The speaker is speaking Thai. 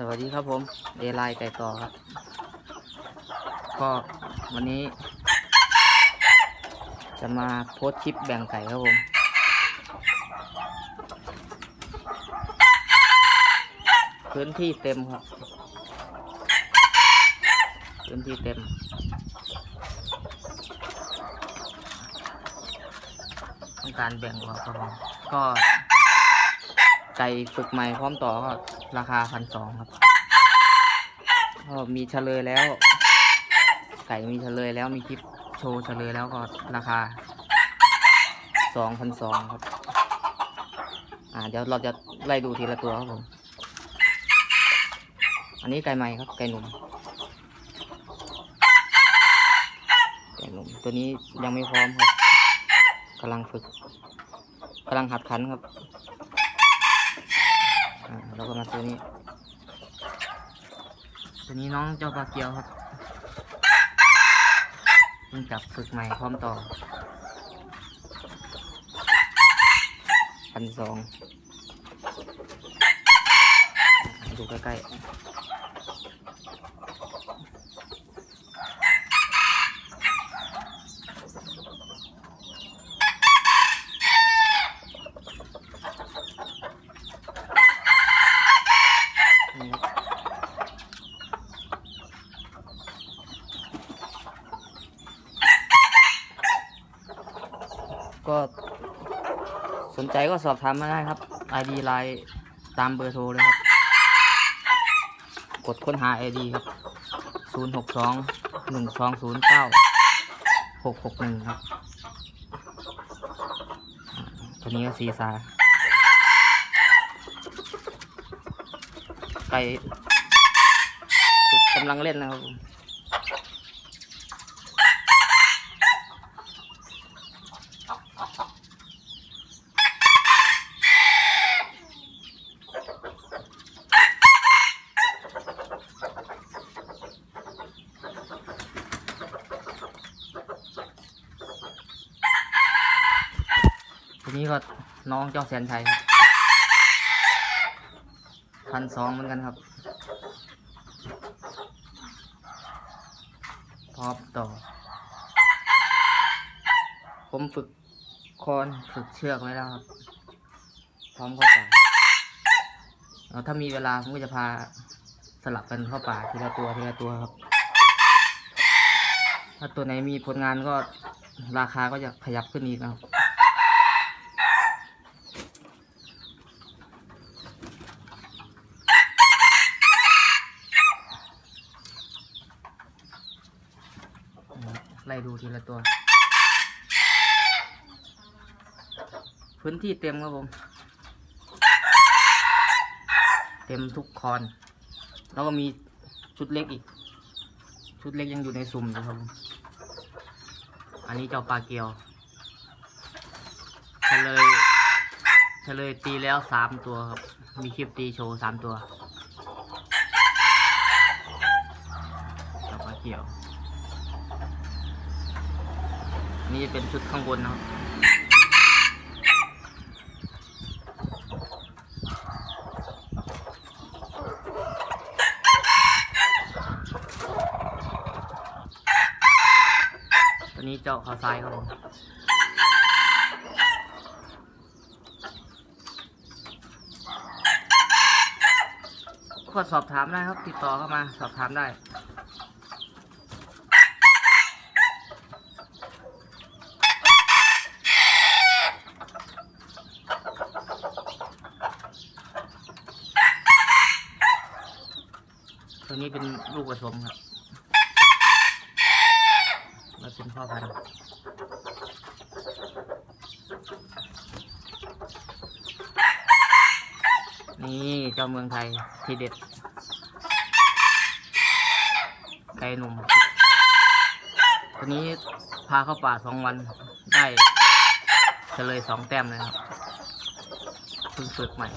สวัสดีครับผม เดลายไก่ต่อครับ ก็วันนี้ จะมาโพสคลิปแบ่งไก่ครับผม พื้นที่เต็มครับ พื้นที่เต็ม ต้องการแบ่งครับผม ก็ ไก่ฝึกใหม่พร้อมต่อก็ราคาพันสองครับก็มีเฉลยแล้ว ไก่มีเฉลยแล้วมีคลิปโชว์เฉลยแล้วก็ราคาสองพันสองครับ อ่าเดี๋ยวเราจะไล่ดูทีละตัวครับผม อันนี้ไก่ใหม่ครับไก่หนุ่มไก่หนุ่มตัวนี้ยังไม่พร้อมครับกำลังฝึกกำลังหัดขันครับ เราก็มาตัวนี้ ตัวนี้น้องเจ้าปลาเกียวครับเพิ่งจับฝึกใหม่พร้อมต่อพันสองดูใกล้ๆ ก็สนใจก็สอบถามมาได้ครับ ID ไลน์ตามเบอร์โทรเลยครับ กดค้นหา ID ครับ 0 6 2 1 2 0 9 6 6 1 ครับตัวนี้ก็ซีซาไก่กกำลังเล่นนะครับ ผมตัวนี้ก็น้องเจ้าแสนชัยครับพันสองเหมือนกันครับพร้อมต่อ ผมฝึกโคนฝึกเชือกไว้แล้วครับ พร้อมเข้าป่าถ้ามีเวลาผมก็จะพาสลับกันเข้าป่าทีละตัวทีละตัวครับ ถ้าตัวไหนมีผลงานก็ราคาก็จะขยับขึ้นอีกนะครับ ไล่ดูทีละตัว พื้นที่เต็มครับผม เต็มทุกคอน แล้วก็มีชุดเล็กอีก ชุดเล็กยังอยู่ในสุ่มอยู่ครับผม อันนี้เจ้าปลาเกียวเฉลยเฉลยตีแล้วสามตัวครับ มีคลิปตีโชว์สามตัวเจ้าปลาเกียว นี่จะเป็นชุดข้างบนนะครับตัวนี้เจาะขาซ้ายครับผมก็สอบถามได้ครับ ติดต่อเข้ามาสอบถามได้ ตัวนี้เป็นลูกผสมครับมาเป็นพ่อพันธุ์นี่เจ้าเมืองไทยทีเด็ดไก่หนุ่มตัวนี้พาเข้าป่าสองวันได้เฉลยสองแต้มเลยครับเพิ่งฝึกใหม่